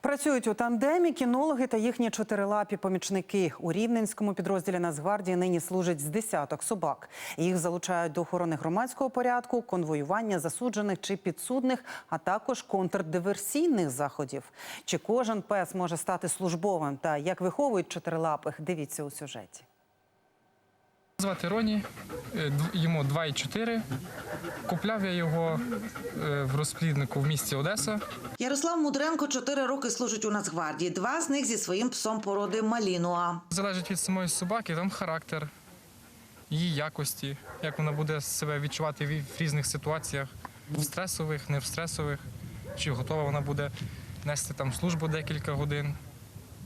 Працюють у тандемі кінологи та їхні чотирилапі помічники. У рівненському підрозділі Нацгвардії нині служить з десяток собак. Їх залучають до охорони громадського порядку, конвоювання засуджених чи підсудних, а також контрдиверсійних заходів. Чи кожен пес може стати службовим та як виховують чотирилапих? Дивіться у сюжеті. Звати Роні, йому 2,4. Купляв я його е, в розпліднику в місті Одеса. Ярослав Мудренко чотири роки служить у Нацгвардії. Два з них зі своїм псом породи Малінуа. Залежить від самої собаки, там характер, її якості, як вона буде себе відчувати в різних ситуаціях, в стресових, не в стресових, чи готова вона буде нести там службу декілька годин,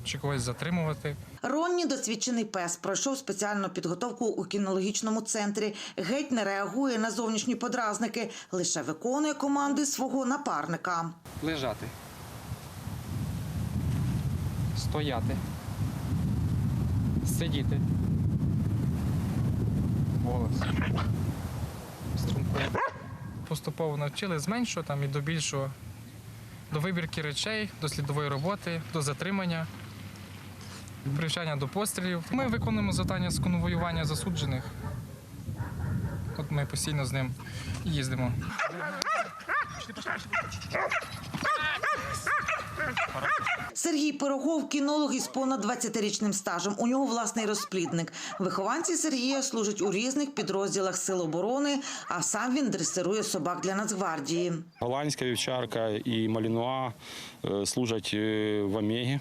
чи когось затримувати. Ронні досвідчений пес пройшов спеціальну підготовку у кінологічному центрі. Геть не реагує на зовнішні подразники, лише виконує команди свого напарника. Лежати. Стояти. Сидіти. Голос. Стрункувати. Поступово навчили з меншого там, і до більшого. До вибірки речей, до слідової роботи, до затримання, привчання до пострілів. Ми виконуємо завдання з конвоювання засуджених. От ми постійно з ним їздимо. Сергій Пирогов кінолог із понад 20-річним стажем. У нього власний розплідник. Вихованці Сергія служать у різних підрозділах сил оборони, а сам він дресирує собак для Нацгвардії. Голландська вівчарка і малінуа е, служать е, в Омегі.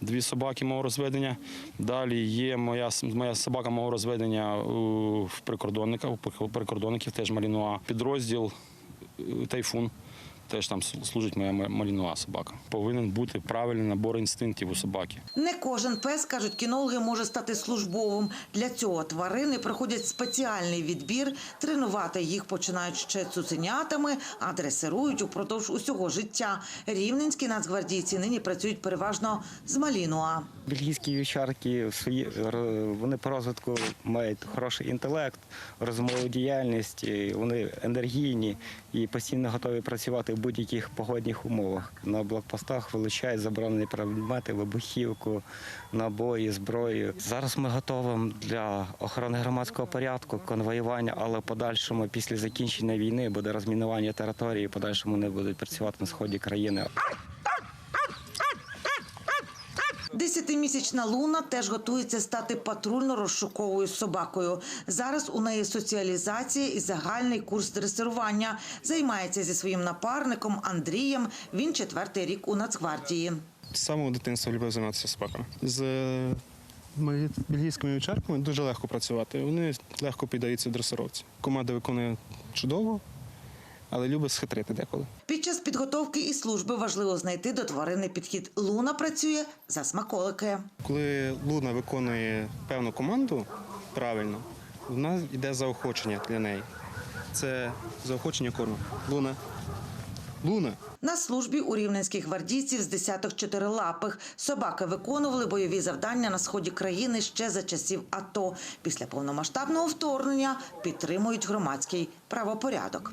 Дві собаки мого розведення. Далі є моя, моя собака мого розведення в прикордонника, у прикордонників теж малінуа. Підрозділ е, тайфун. Теж там служить моя ма- малінуа собака. Повинен бути правильний набор інстинктів у собаки. Не кожен пес, кажуть кінологи, може стати службовим. Для цього тварини проходять спеціальний відбір. Тренувати їх починають ще цуценятами, а дресирують упродовж усього життя. Рівненські нацгвардійці нині працюють переважно з Малінуа. Бельгійські вівчарки вони по розвитку мають хороший інтелект, розумову діяльність, вони енергійні і постійно готові працювати в будь-яких погодних умовах. На блокпостах вилучають заборонені предмети, вибухівку, набої, зброю. Зараз ми готові для охорони громадського порядку, конвоювання, але в подальшому після закінчення війни буде розмінування території. в Подальшому не будуть працювати на сході країни. Десятимісячна Луна теж готується стати патрульно-розшуковою собакою. Зараз у неї соціалізація і загальний курс дресирування. Займається зі своїм напарником Андрієм. Він четвертий рік у Нацгвардії. З самого дитинства любив займатися собаками. З е, бельгійськими вівчарками дуже легко працювати. Вони легко піддаються дресировці. Команда виконує чудово, але любить схитрити деколи. Час підготовки і служби важливо знайти до тварини підхід. Луна працює за смаколики. Коли Луна виконує певну команду правильно, в нас йде заохочення для неї. Це заохочення корму. Луна. Луна. На службі у рівненських гвардійців з десяток чотирилапих собаки виконували бойові завдання на сході країни ще за часів АТО. Після повномасштабного вторгнення підтримують громадський правопорядок.